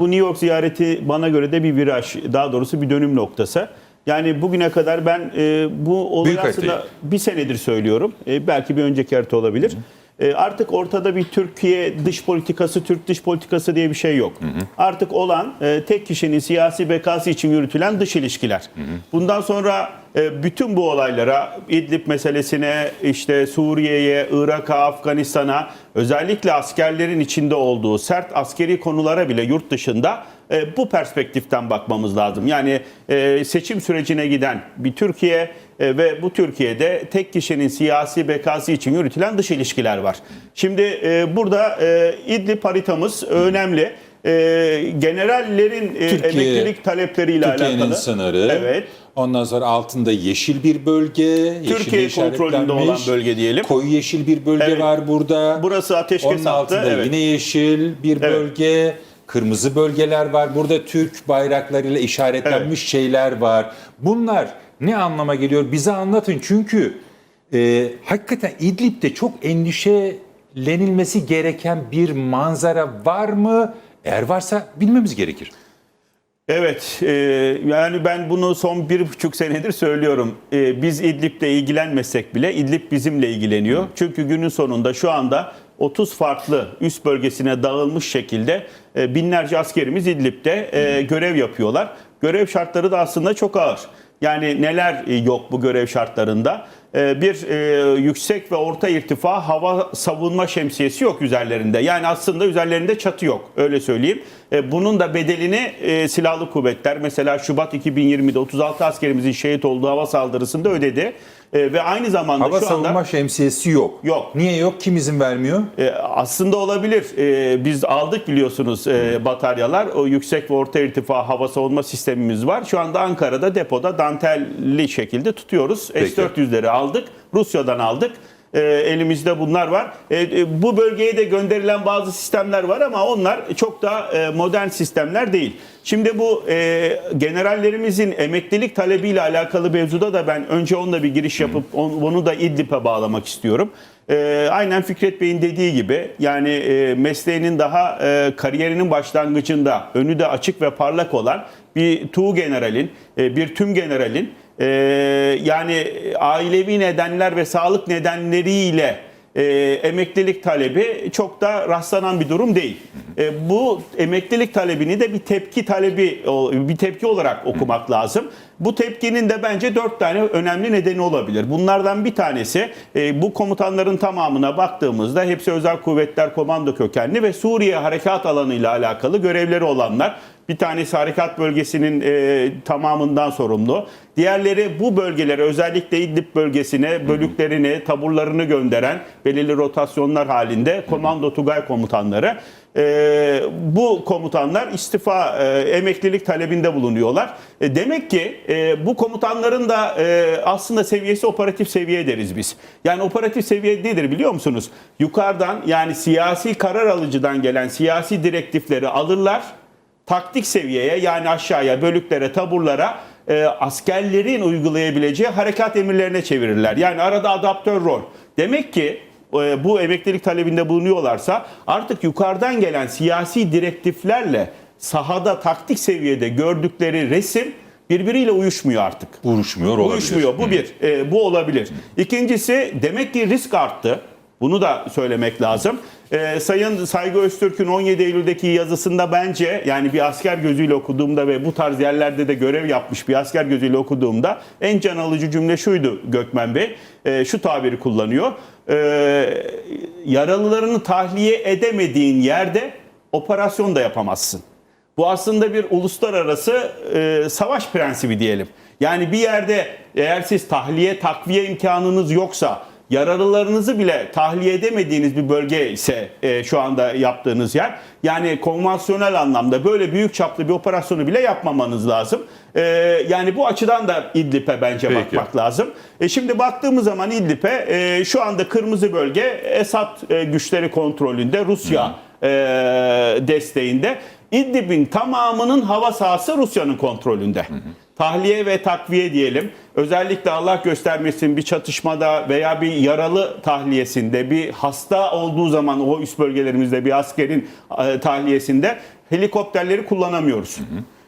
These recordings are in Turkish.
Bu New York ziyareti bana göre de bir viraj, daha doğrusu bir dönüm noktası. Yani bugüne kadar ben e, bu olayı Büyük aslında haritayı. bir senedir söylüyorum. E, belki bir önceki harita olabilir. E, artık ortada bir Türkiye dış politikası, Türk dış politikası diye bir şey yok. Artık olan e, tek kişinin siyasi bekası için yürütülen dış ilişkiler. Bundan sonra bütün bu olaylara, İdlib meselesine, işte Suriye'ye, Irak'a, Afganistan'a, özellikle askerlerin içinde olduğu sert askeri konulara bile yurt dışında e, bu perspektiften bakmamız lazım. Yani e, seçim sürecine giden bir Türkiye e, ve bu Türkiye'de tek kişinin siyasi bekası için yürütülen dış ilişkiler var. Şimdi e, burada e, İdlib haritamız önemli. E, generallerin e, Türkiye- emeklilik talepleriyle Türkiye'nin alakalı. sınırı. Evet. Ondan sonra altında yeşil bir bölge. Türkiye kontrolünde olan bölge diyelim. Koyu yeşil bir bölge Evet. var burada. Burası ateşkes Onun hattı, altında evet. yine yeşil bir bölge. Kırmızı bölgeler var. Burada Türk bayraklarıyla işaretlenmiş şeyler var. Bunlar ne anlama geliyor? Bize anlatın. Çünkü e, hakikaten İdlib'de çok endişelenilmesi gereken bir manzara var mı? Eğer varsa bilmemiz gerekir. Evet, e, yani ben bunu son bir buçuk senedir söylüyorum. E, biz İdlib'le ilgilenmesek bile İdlib bizimle ilgileniyor. Çünkü günün sonunda şu anda 30 farklı üst bölgesine dağılmış şekilde e, binlerce askerimiz İdlib'de e, görev yapıyorlar. Görev şartları da aslında çok ağır. Yani neler e, yok bu görev şartlarında? E, Bir e, yüksek ve orta irtifa hava savunma şemsiyesi yok üzerlerinde. Yani aslında üzerlerinde çatı yok öyle söyleyeyim. E, Bunun da bedelini e, silahlı kuvvetler mesela Şubat 2020'de 36 askerimizin şehit olduğu hava saldırısında ödedi. E, Ve aynı zamanda Hava şu savunma anda şemsiyesi yok. Yok. Niye yok? Kim izin vermiyor? e, aslında olabilir. E, Biz aldık biliyorsunuz e, bataryalar. O yüksek ve orta irtifa hava savunma sistemimiz var. Şu anda Ankara'da depoda dantelli şekilde tutuyoruz. Peki. S-400'leri aldık. Rusya'dan aldık. E, elimizde bunlar var. E, e, bu bölgeye de gönderilen bazı sistemler var ama onlar çok da e, modern sistemler değil. Şimdi bu e, generallerimizin emeklilik talebiyle alakalı mevzuda da ben önce onunla bir giriş yapıp on- onu da İdlib'e bağlamak istiyorum. E, aynen Fikret Bey'in dediği gibi yani e, mesleğinin daha e, kariyerinin başlangıcında önü de açık ve parlak olan bir tuğ generalin, e, bir tüm generalin e, yani ailevi nedenler ve sağlık nedenleriyle e, emeklilik talebi çok da rastlanan bir durum değil. E, bu emeklilik talebini de bir tepki talebi, bir tepki olarak okumak lazım. Bu tepkinin de bence dört tane önemli nedeni olabilir. Bunlardan bir tanesi e, bu komutanların tamamına baktığımızda hepsi özel kuvvetler komando kökenli ve Suriye harekat alanıyla alakalı görevleri olanlar. Bir tanesi harekat bölgesinin e, tamamından sorumlu. Diğerleri bu bölgelere özellikle İdlib bölgesine bölüklerini, taburlarını gönderen belirli rotasyonlar halinde komando Tugay komutanları. E, bu komutanlar istifa, e, emeklilik talebinde bulunuyorlar. E, demek ki e, bu komutanların da e, aslında seviyesi operatif seviye deriz biz. Yani operatif seviye nedir biliyor musunuz? Yukarıdan yani siyasi karar alıcıdan gelen siyasi direktifleri alırlar taktik seviyeye yani aşağıya, bölüklere, taburlara e, askerlerin uygulayabileceği harekat emirlerine çevirirler. Yani arada adaptör rol. Demek ki e, bu emeklilik talebinde bulunuyorlarsa artık yukarıdan gelen siyasi direktiflerle sahada taktik seviyede gördükleri resim birbiriyle uyuşmuyor artık. Uyuşmuyor olabilir. Uyuşmuyor. Bu bir. E, bu olabilir. İkincisi demek ki risk arttı. Bunu da söylemek lazım. E, Sayın Saygı Öztürk'ün 17 Eylül'deki yazısında bence yani bir asker gözüyle okuduğumda ve bu tarz yerlerde de görev yapmış bir asker gözüyle okuduğumda en can alıcı cümle şuydu Gökmen Bey. E, şu tabiri kullanıyor. E, yaralılarını tahliye edemediğin yerde operasyon da yapamazsın. Bu aslında bir uluslararası e, savaş prensibi diyelim. Yani bir yerde eğer siz tahliye, takviye imkanınız yoksa, yaralılarınızı bile tahliye edemediğiniz bir bölge ise e, şu anda yaptığınız yer, yani konvansiyonel anlamda böyle büyük çaplı bir operasyonu bile yapmamanız lazım. E, yani bu açıdan da İdlib'e bence Peki. bakmak lazım. E, şimdi baktığımız zaman İdlib'e e, şu anda kırmızı bölge Esad e, güçleri kontrolünde, Rusya e, desteğinde. İdlib'in tamamının hava sahası Rusya'nın kontrolünde. Tahliye ve takviye diyelim. Özellikle Allah göstermesin bir çatışmada veya bir yaralı tahliyesinde, bir hasta olduğu zaman o üst bölgelerimizde bir askerin e, tahliyesinde helikopterleri kullanamıyoruz.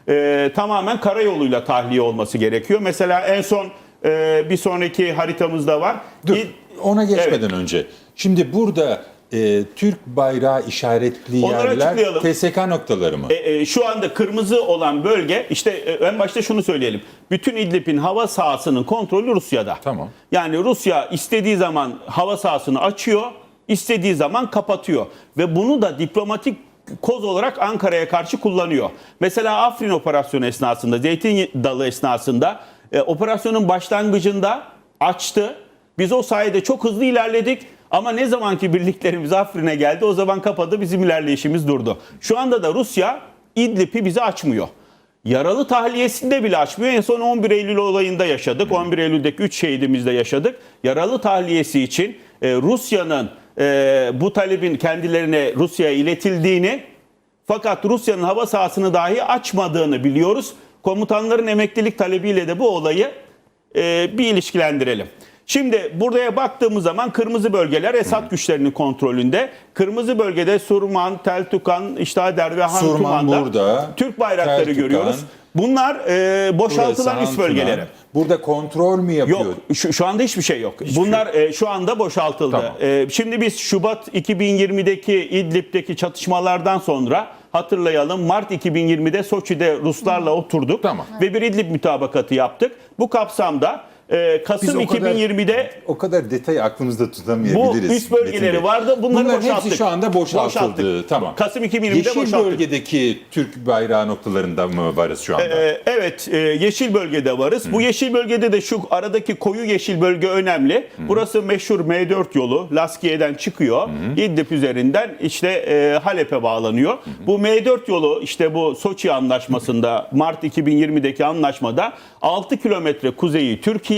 E, tamamen karayoluyla tahliye olması gerekiyor. Mesela en son e, bir sonraki haritamızda var. Dur, İ- ona geçmeden önce. Şimdi burada e, Türk bayrağı işaretli Onları yerler açıklayalım. TSK noktaları mı? E, e, şu anda kırmızı olan bölge işte e, en başta şunu söyleyelim. Bütün İdlib'in hava sahasının kontrolü Rusya'da. Tamam. Yani Rusya istediği zaman hava sahasını açıyor, istediği zaman kapatıyor ve bunu da diplomatik koz olarak Ankara'ya karşı kullanıyor. Mesela Afrin operasyonu esnasında, Zeytin Dalı esnasında e, operasyonun başlangıcında açtı. Biz o sayede çok hızlı ilerledik. Ama ne zamanki birliklerimiz Afrin'e geldi o zaman kapadı bizim ilerleyişimiz durdu. Şu anda da Rusya İdlib'i bize açmıyor. Yaralı tahliyesinde bile açmıyor. En son 11 Eylül olayında yaşadık. 11 Eylül'deki 3 şehidimizde yaşadık. Yaralı tahliyesi için e, Rusya'nın e, bu talebin kendilerine Rusya'ya iletildiğini fakat Rusya'nın hava sahasını dahi açmadığını biliyoruz. Komutanların emeklilik talebiyle de bu olayı e, bir ilişkilendirelim. Şimdi buraya baktığımız zaman kırmızı bölgeler Esad güçlerinin kontrolünde. Kırmızı bölgede Surman, Teltukan, İştader ve Han Surman Tuman'da burada, Türk bayrakları Teltukan. görüyoruz. Bunlar e, boşaltılan Burası üst bölgeleri. Burada kontrol mü yapıyor? Yok şu, şu anda hiçbir şey yok. Bunlar e, şu anda boşaltıldı. Tamam. E, şimdi biz Şubat 2020'deki İdlib'deki çatışmalardan sonra hatırlayalım Mart 2020'de Soçi'de Ruslarla oturduk Tamam. ve bir İdlib mütabakatı yaptık. Bu kapsamda e, Kasım o kadar- 2020'de O kadar detayı aklımızda bu tutamayabiliriz. üst bölgeleri Metin Bey. vardı. Bunları Bunların boşalttık. hepsi şu anda boşaltıldı. Boşalttık. Tamam. Kasım 2020'de Yeşil boşalttık. bölgedeki Türk bayrağı noktalarında mı varız şu anda? Ee, evet, e, yeşil bölgede varız. Bu yeşil bölgede de şu aradaki koyu yeşil bölge önemli. Burası meşhur M4 yolu. Laskiye'den çıkıyor. İdlib üzerinden işte e, Halep'e bağlanıyor. Bu M4 yolu işte bu Soçi anlaşmasında Mart 2020'deki anlaşmada 6 kilometre kuzeyi Türkiye,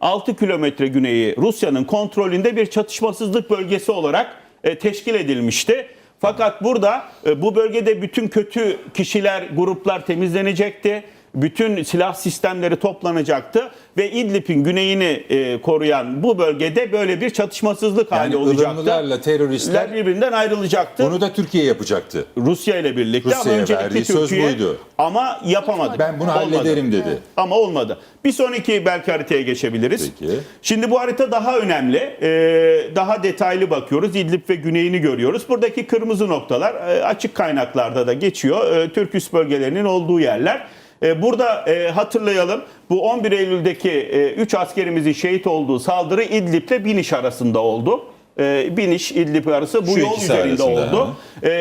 6 kilometre güneyi Rusya'nın kontrolünde bir çatışmasızlık bölgesi olarak e, teşkil edilmişti. Fakat burada e, bu bölgede bütün kötü kişiler, gruplar temizlenecekti. Bütün silah sistemleri toplanacaktı ve İdlib'in güneyini e, koruyan bu bölgede böyle bir çatışmasızlık hali yani olacaktı. ılımlılarla teröristler birbirinden ayrılacaktı. bunu da Türkiye yapacaktı. Rusya ile birlikte ama Rusya'ya öncelikle söz Türkiye buydu. ama yapamadı. Ben bunu Olmadı. hallederim dedi. Ama olmadı. Bir sonraki belki haritaya geçebiliriz. Peki. Şimdi bu harita daha önemli. Ee, daha detaylı bakıyoruz. İdlib ve güneyini görüyoruz. Buradaki kırmızı noktalar e, açık kaynaklarda da geçiyor. E, Türk üst bölgelerinin olduğu yerler. E, Burada e, hatırlayalım bu 11 Eylül'deki 3 askerimizin şehit olduğu saldırı İdlib ile Biniş arasında oldu. E, Biniş İdlib arası bu Şu yol üzerinde oldu.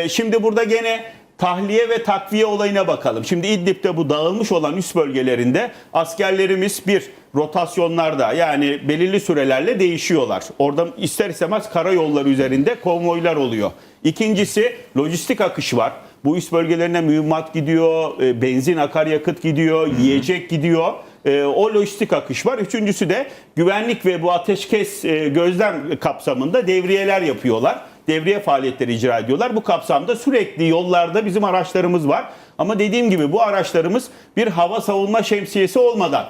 Şimdi burada gene tahliye ve takviye olayına bakalım. Şimdi İdlib'de bu dağılmış olan üst bölgelerinde askerlerimiz bir rotasyonlarda yani belirli sürelerle değişiyorlar. Orada ister istemez karayolları üzerinde konvoylar oluyor. İkincisi lojistik akış var. Bu üst bölgelerine mühimmat gidiyor, e, benzin, akaryakıt gidiyor, yiyecek gidiyor. E, o lojistik akış var. Üçüncüsü de güvenlik ve bu ateşkes e, gözlem kapsamında devriyeler yapıyorlar devriye faaliyetleri icra ediyorlar. Bu kapsamda sürekli yollarda bizim araçlarımız var. Ama dediğim gibi bu araçlarımız bir hava savunma şemsiyesi olmadan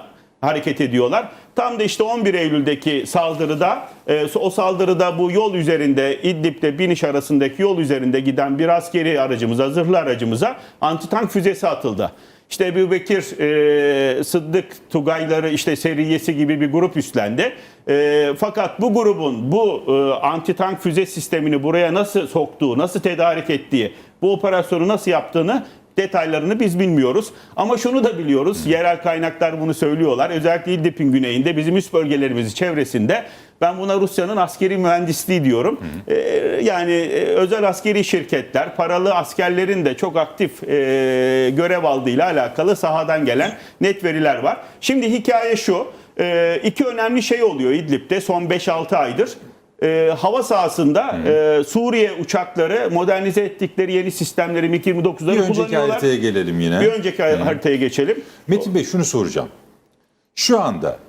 hareket ediyorlar. Tam da işte 11 Eylül'deki saldırıda e, o saldırıda bu yol üzerinde İdlib'de Biniş arasındaki yol üzerinde giden bir askeri aracımıza, zırhlı aracımıza antitank füzesi atıldı. İşte Ebu Bekir e, Sıddık Tugayları işte seriyesi gibi bir grup üstlendi. E, fakat bu grubun bu e, anti-tank füze sistemini buraya nasıl soktuğu, nasıl tedarik ettiği, bu operasyonu nasıl yaptığını detaylarını biz bilmiyoruz. Ama şunu da biliyoruz. Yerel kaynaklar bunu söylüyorlar. Özellikle İdlib'in güneyinde bizim üst bölgelerimizin çevresinde ben buna Rusya'nın askeri mühendisliği diyorum. Ee, yani e, özel askeri şirketler, paralı askerlerin de çok aktif e, görev aldığıyla alakalı sahadan gelen net veriler var. Şimdi hikaye şu. E, iki önemli şey oluyor İdlib'de son 5-6 aydır. E, hava sahasında e, Suriye uçakları modernize ettikleri yeni sistemleri MiG-29'ları Bir önceki kullanıyorlar. haritaya gelelim yine. Bir önceki haritaya geçelim. Metin Bey şunu soracağım. Şu anda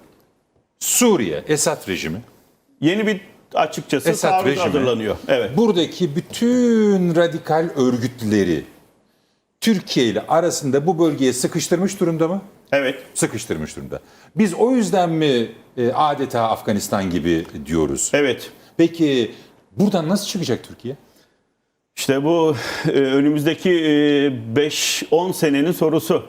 Suriye Esad rejimi Yeni bir açıkçası Esad taarruz rejimi hazırlanıyor. Evet. buradaki bütün radikal örgütleri Türkiye ile arasında bu bölgeye sıkıştırmış durumda mı? Evet. Sıkıştırmış durumda. Biz o yüzden mi e, adeta Afganistan gibi diyoruz? Evet. Peki buradan nasıl çıkacak Türkiye? İşte bu e, önümüzdeki e, 5-10 senenin sorusu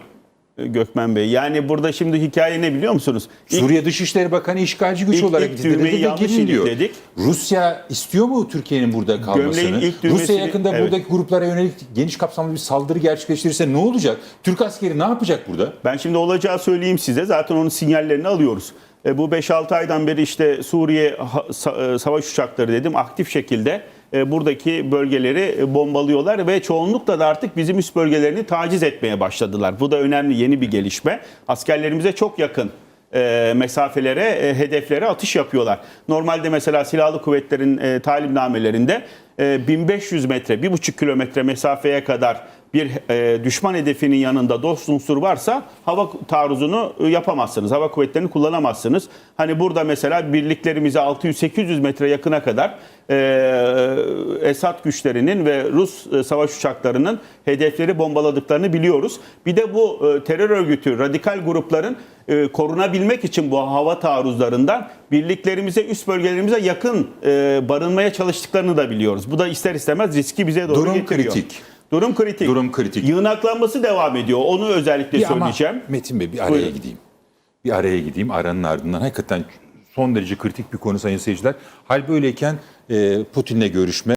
e, Gökmen Bey. Yani burada şimdi hikaye ne biliyor musunuz? İlk- Suriye Dışişleri Bakanı işgalci güç İlk- olarak ilk düğmeyi yanlış diyor. ilikledik. Rusya istiyor mu Türkiye'nin burada kalmasını? Gömleğin ilk düğmesini- Rusya yakında evet. buradaki gruplara yönelik geniş kapsamlı bir saldırı gerçekleştirirse ne olacak? Türk askeri ne yapacak burada? Ben şimdi olacağı söyleyeyim size. Zaten onun sinyallerini alıyoruz. E, bu 5-6 aydan beri işte Suriye e, savaş uçakları dedim aktif şekilde e, buradaki bölgeleri bombalıyorlar ve çoğunlukla da artık bizim üst bölgelerini taciz etmeye başladılar. Bu da önemli yeni bir gelişme. Askerlerimize çok yakın mesafelere, hedeflere atış yapıyorlar. Normalde mesela silahlı kuvvetlerin talimnamelerinde e, 1500 metre, 1,5 kilometre mesafeye kadar bir e, düşman hedefinin yanında dost unsur varsa hava taarruzunu e, yapamazsınız. Hava kuvvetlerini kullanamazsınız. Hani burada mesela birliklerimize 600-800 metre yakına kadar e, Esad güçlerinin ve Rus e, savaş uçaklarının hedefleri bombaladıklarını biliyoruz. Bir de bu e, terör örgütü, radikal grupların e, korunabilmek için bu hava taarruzlarından birliklerimize, üst bölgelerimize yakın e, barınmaya çalıştıklarını da biliyoruz. Bu da ister istemez riski bize doğru Durum getiriyor. kritik. Durum kritik. Durum kritik. Yığınaklanması devam ediyor. Onu özellikle Bir ama söyleyeceğim. Metin Bey bir araya Buyurun. gideyim. Bir araya gideyim. Aranın ardından hakikaten son derece kritik bir konu sayın seyirciler. Hal böyleyken e, Putin'le görüşme